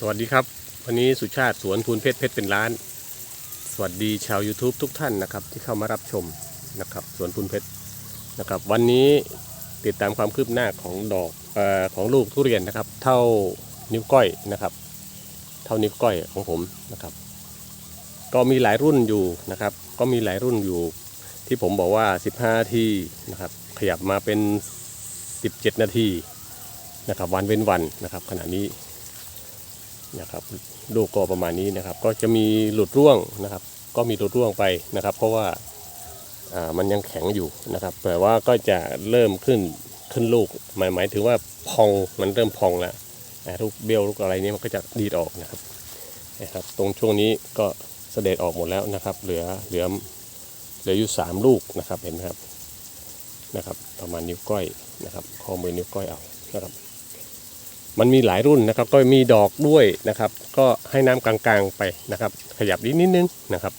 สวัสดีครับ วันนี้สุชาติสวนพูนเพชรเพชรเป็นล้าน สวัสดีชาว YouTube ทุกท่านนะครับ ที่เข้ามารับชมนะครับสวนพูนเพชรนะครับ วันนี้ติดตามความคืบหน้าของดอกออของลูกทุเรียนนะครับ เท่านิ้วก้อยนะครับ เท่านิ้วก้อยของผมนะครับ ก็มีหลายรุ่นอยู่นะครับ ก็มีหลายรุ่นอยู่ ที่ผมบอกว่า 15นาทีนะครับ ขยับมาเป็น 17 นาทีนะครับ วันเว้นวันนะครับ ขณะนี้ นะครับลูกก็ประมาณนี้นะครับ ก็จะมีหลุดร่วงนะครับ ก็มีหลุดร่วงไปนะครับ เพราะว่าอ่ามันยังแข็งอยู่นะครับแต่ว่าก็จะเริ่มขึ้นขึ้นลูกหมายหมายถึงว่าพองมันเริ่มพองแล้วลูกเบี้ยวลูกอะไรนี้มันก็จะดีดออกนะครับนะครับ ตรงช่วงนี้ก็เสด็จออกหมดแล้วนะครับ เหลือเหลือเหลืออยู่สามลูกนะครับเห็นไหมครับนะครับ ประมาณนิ้วก้อยนะครับ ข้อมือนิ้วก้อยเอานะครับ มันมีหลายรุ่นนะครับ ก็มีดอกด้วยนะครับ ก็ให้น้ำกลางๆไปนะครับ ขยับนิดนิดนึงนะครับ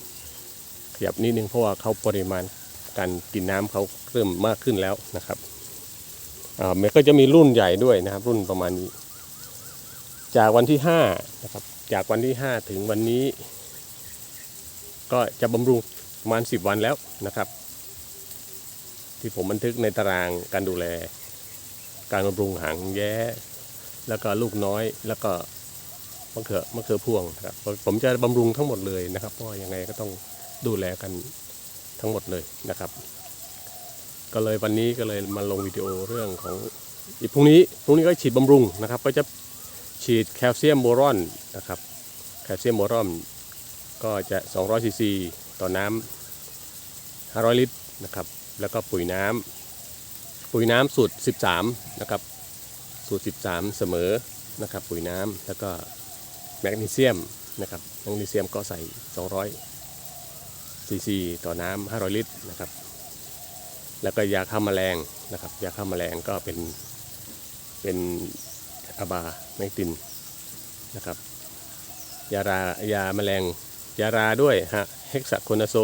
ขยับนิดนึงเพราะว่าเขาปริมาณการกินน้ำเขาเริ่มมากขึ้นแล้วนะครับอ่ามันก็จะมีรุ่นใหญ่ด้วยนะครับ รุ่นประมาณนี้ จากวันที่ห้านะครับ จากวันที่ห้าถึงวันนี้ ก็จะบำรุงประมาณสิบวันแล้วนะครับ ที่ผมบันทึกในตารางการดูแล การบำรุงหางแย้ แล้วก็ลูกน้อยแล้วก็มะเขือมะเขือพวงนะครับผมจะบำรุงทั้งหมดเลยนะครับเพราะยังไงก็ต้องดูแลกันทั้งหมดเลยนะครับ ก็เลยวันนี้ก็เลยมาลงวิดีโอเรื่องของอีกพรุ่งนี้พรุ่งนี้ก็ฉีดบำรุงนะครับ ก็จะฉีดแคลเซียมโบรอนนะครับ แคลเซียมโบรอนก็จะ200ซีซีต่อน้ำ500 ลิตรนะครับ แล้วก็ปุ๋ยน้ำปุ๋ยน้ำสูตร 13 นะครับ สูตร 13 เสมอนะครับปุ๋ยน้ำแล้วก็แมกนีเซียมนะครับแมกนีเซียมก็ใส่ 200ซีซีต่อน้ำ500 ลิตรนะครับ แล้วก็ยาฆ่าแมลงนะครับยาฆ่าแมลงก็เป็นเป็นอาบาแมกตินนะครับยารายาแมลงยาราด้วยฮะเฮกซาโคนาโซ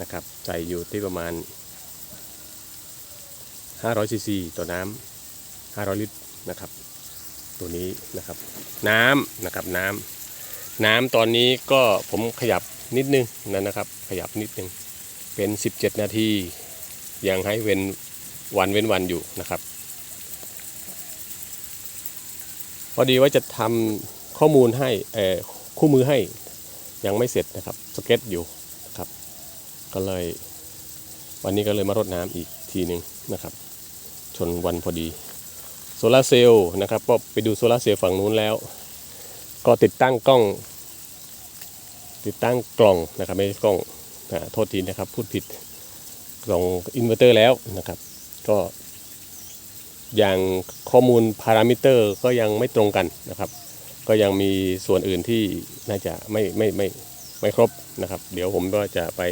นะครับใส่อยู่ที่ประมาณ500ซีซีต่อน้ำ500 ลิตร นะครับ ตัวนี้นะครับ น้ำนะครับน้ำน้ำตอนนี้ก็ผมขยับนิดนึงนะนะครับ ขยับนิดนึงเป็น 17 นาที ยังให้เว้นวันเว้นวันอยู่นะครับ พอดีว่าจะทำข้อมูลให้เออคู่มือให้ยังไม่เสร็จนะครับ สเก็ตอยู่นะครับ ก็เลยวันนี้ก็เลยมารดน้ำอีกทีหนึ่งนะครับ ชนวันพอดี โซลาร์เซลล์นะครับก็ไปดูโซลาร์เซลล์ฝั่งนู้นแล้ว ก็ติดตั้งกล้อง ติดตั้งกล่องนะครับไม่ใช่กล้องอโทษทีนะครับพูดผิดกล่องอินเวอร์เตอร์แล้วนะครับ ก็อย่างข้อมูลพารามิเตอร์ก็ยังไม่ตรงกันนะครับ ก็ยังมีส่วนอื่นที่น่าจะไม่ไม่ไม่ไม่ครบนะครับ เดี๋ยวผมก็จะไป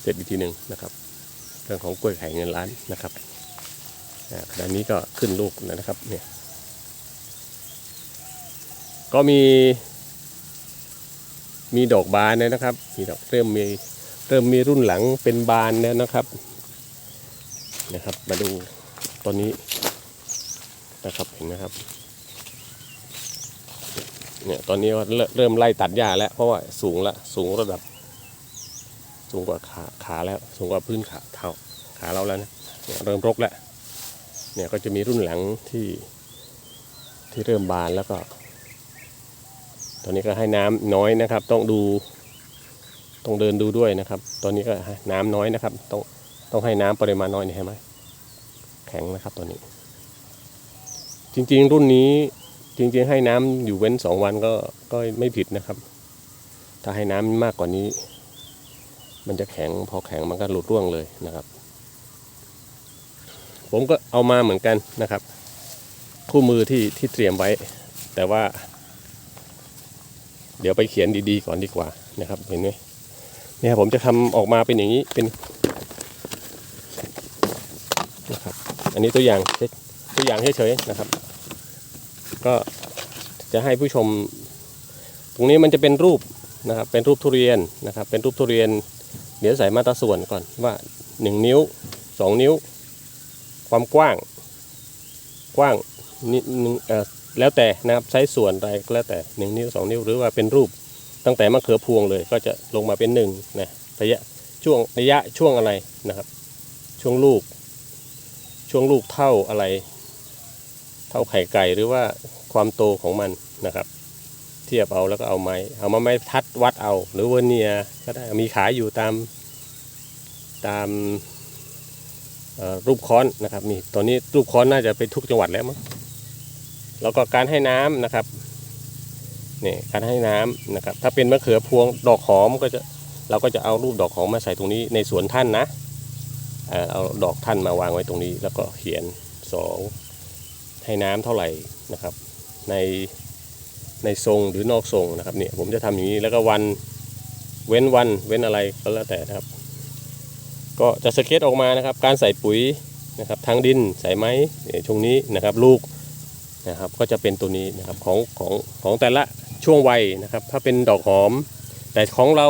เสร็จอีกทีหนึ่งนะครับ เรื่องของกล้วยไข่เงินล้านนะครับ ขณะนี้ก็ขึ้นลูกแล้วนะครับเนี่ยก็มี มีดอกบานแล้วนะครับ มีดอกเริ่มมีเริ่มมีรุ่นหลังเป็นบานแล้วนะครับนะครับ มาดูตอนนี้นะครับเห็นไหมครับเนี่ยตอนนี้เริ่มไล่ตัดหญ้าแล้วเพราะว่าสูงละสูงระดับ สูงกว่าขาขาแล้ว สูงกว่าพื้นขาเท้าขาเราแล้วนะเนี่ยเริ่มรกแล้ว เนี่ยก็จะมีรุ่นหลังที่ที่เริ่มบานแล้วก็ ตอนนี้ก็ให้น้ำน้อยนะครับ ต้องดูต้องเดินดูด้วยนะครับ ตอนนี้ก็ให้น้ำน้อยนะครับ ต้องต้องให้น้ำปริมาณน้อยนี่ใช่ไหมแข็งนะครับตอนนี้ จริงๆ รุ่นนี้จริงๆ ให้น้ำอยู่เว้นสองวันก็ก็ไม่ผิดนะครับ ถ้าให้น้ำมากกว่านี้ มันจะแข็งพอแข็งมันก็หลุดร่วงเลยนะครับ ผมก็เอามาเหมือนกันนะครับ คู่มือที่ที่เตรียมไว้ แต่ว่า เดี๋ยวไปเขียนดีๆก่อนดีกว่านะครับเห็นไหมเนี่ยผมจะทำออกมาเป็นอย่างนี้เป็นนะครับอันนี้ตัวอย่างตัวอย่างเฉยๆนะครับ ก็จะให้ผู้ชม ตรงนี้มันจะเป็นรูปนะครับ เป็นรูปทุเรียนนะครับ เป็นรูปทุเรียน เดี๋ยวใส่มาตราส่วนก่อนว่าหนึ่งนิ้วสองนิ้ว ความกว้างกว้างนิดนึงเออแล้วแต่นะครับใช้ส่วนใดก็แล้วแต่หนึ่งนิ้วสองนิ้วหรือว่าเป็นรูปตั้งแต่มะเขือพวงเลยก็จะลงมาเป็นหนึ่งนะระยะช่วงระยะช่วงอะไรนะครับ ช่วงลูก ช่วงลูกเท่าอะไร เท่าไข่ไก่หรือว่าความโตของมันนะครับ เทียบเอาแล้วก็เอาไม้เอามาไม้ทัดวัดเอา หรือเวอร์เนียก็ได้มีขายอยู่ตามตาม รูปค้อนนะครับมีตอนนี้รูปค้อนน่าจะไปทุกจังหวัดแล้วมั้งแล้วก็การให้น้ำนะครับนี่การให้น้ำนะครับ ถ้าเป็นมะเขือพวงดอกหอมก็จะเราก็จะเอารูปดอกหอมมาใส่ตรงนี้ในสวนท่านนะเออเอาดอกท่านมาวางไว้ตรงนี้ แล้วก็เขียนสองให้น้ำเท่าไหร่นะครับ ในในทรงหรือนอกทรงนะครับเนี่ยผมจะทำอย่างนี้แล้วก็วันเว้นวันเว้นอะไรก็แล้วแต่นะครับ ก็จะสเก็ตออกมานะครับ การใส่ปุ๋ยนะครับทางดินใส่ไม้เนี่ยช่วงนี้นะครับลูกนะครับก็จะเป็นตัวนี้นะครับของของของแต่ละช่วงวัยนะครับ ถ้าเป็นดอกหอม แต่ของเรา